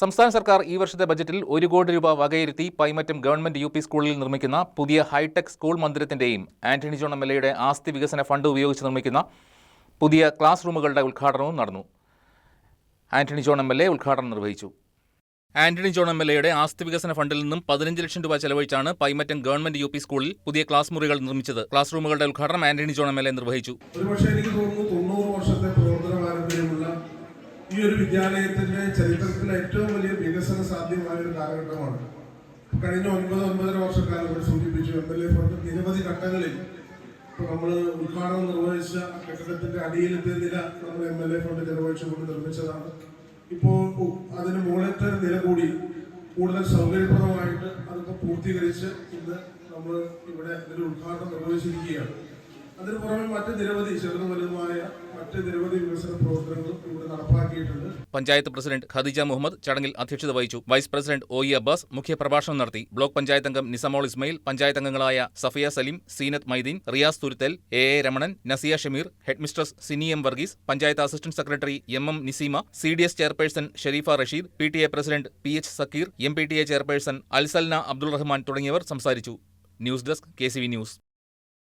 സംസ്ഥാന സർക്കാർ ഈ വർഷത്തെ ബജറ്റിൽ ഒരു കോടി രൂപ വകയിരുത്തി പൈമറ്റം ഗവൺമെന്റ് യു പി സ്കൂളിൽ നിർമ്മിക്കുന്ന പുതിയ ഹൈടെക് സ്കൂൾ മന്ദിരത്തിന്റെയും ആന്റണി ജോൺ എം എൽ എയുടെ ആസ്തി വികസന ഫണ്ട് ഉപയോഗിച്ച് നിർമ്മിക്കുന്ന പുതിയ ക്ലാസ് റൂമുകളുടെ ഉദ്ഘാടനവും നടന്നു. Antony John M L A ഉദ്ഘാടനം നിർവഹിച്ചു. ആന്റണി ജോൺ എം എൽ എയുടെ ആസ്തി വികസന ഫണ്ടിൽ നിന്നും പതിനഞ്ച് ലക്ഷം രൂപ ചെലവഴിച്ചാണ് പൈമറ്റം ഗവൺമെന്റ് യു പി സ്കൂളിൽ പുതിയ ക്ലാസ് മുറികൾ നിർമ്മിച്ചത്. ക്ലാസ് റൂമുകളുടെ ഉദ്ഘാടനം Antony John M L A നിർവഹിച്ചു. ഒരു വിദ്യാലയത്തിന്റെ ചരിത്രത്തിലെ ഏറ്റവും വലിയ വികസന സാധ്യമായ ഒരു കാലഘട്ടമാണ്. കഴിഞ്ഞ ഒൻപത് ഒൻപതര വർഷക്കാലം ഇവിടെ സൂചിപ്പിച്ചു എം എൽ എ ഫണ്ട് നിരവധി ഘട്ടങ്ങളിൽ ഇപ്പൊ നമ്മൾ ഉദ്ഘാടനം നിർവഹിച്ച കെട്ടിടത്തിന്റെ അടിയിലത്തെ നില നമ്മൾ എം എൽ എ ഫണ്ട് നിർവഹിച്ചുകൊണ്ട് നിർമ്മിച്ചതാണ്. ഇപ്പോൾ അതിന് മുകളിലത്തെ നില കൂടി കൂടുതൽ സൗകര്യപ്രദമായിട്ട് അതൊക്കെ പൂർത്തീകരിച്ച് ഇന്ന് നമ്മൾ ഇവിടെ ഇതിന്റെ ഉദ്ഘാടനം നിർവഹിച്ചിരിക്കുകയാണ്. അതിന് പുറമെ മറ്റ് നിരവധി ചെറുതും വലുതുമായ മറ്റ് നിരവധി വികസന പ്രവർത്തനങ്ങളും ഇവിടെ നടപ്പാക്കിയിട്ടുണ്ട്. പഞ്ചായത്ത് പ്രസിഡന്റ് ഖദീജ മുഹമ്മദ് ചടങ്ങിൽ അധ്യക്ഷത വഹിച്ചു. Vice president O E Abbas മുഖ്യപ്രഭാഷണം നടത്തി. ബ്ലോക്ക് പഞ്ചായത്ത് അംഗം നിസമോൾ ഇസ്മയിൽ പഞ്ചായത്ത് അംഗങ്ങളായ Safiya Saleem Zeenath Maideen Riyas Thuruthal A A Ramanan Nasiya Shameer headmistress Sini M Varghese panchayat assistant secretary M M Nisima C D S chairperson Sharifa Rasheed P T A president P H Sakkeer M P T A chairperson Alsalna Abdul Rahman തുടങ്ങിയവർ സംസാരിച്ചു. News desk K C V news.